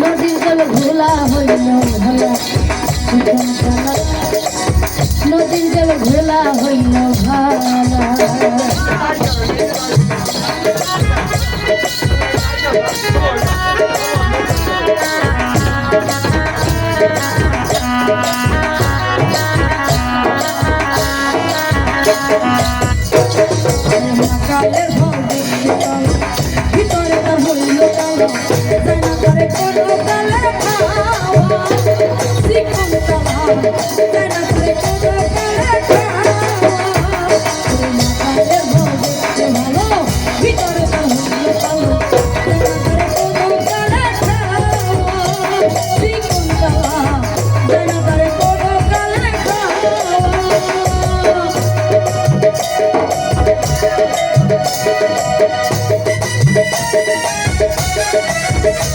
নদীর জল ঘোলা হইল ভালা নদীর জল ঘোলা হইল ভালা Thank you.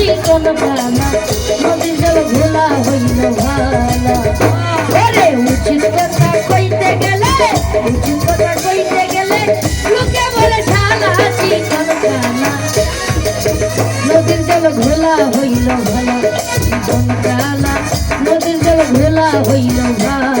ভালা চিকন কালা নদীর জল ঘোলা হইল ভালা ওরে উচিত কথা কইতে গেলে উচিত কথা কইতে গেলে লোকে বলে শালা চিকন কালা নদীর জল ঘোলা হইল ভালা চিকন কালা নদীর জল ঘোলা হইল ভালা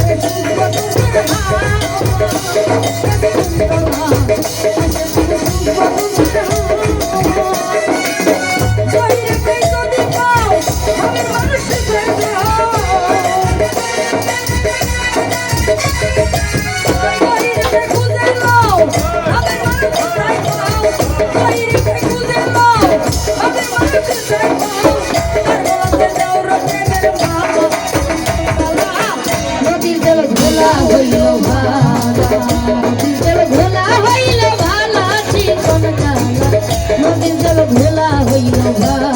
নদীর জল ঘোলা হইল ভালা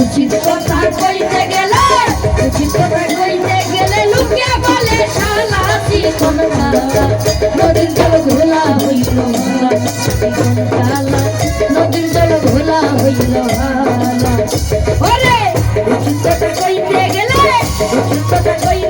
উচিত কথা কইতে গেলে, উচিত কথা কইতে ভালা ভালা ওরে উচিত কথা কইতে গেলে, উচিত কথা কইতে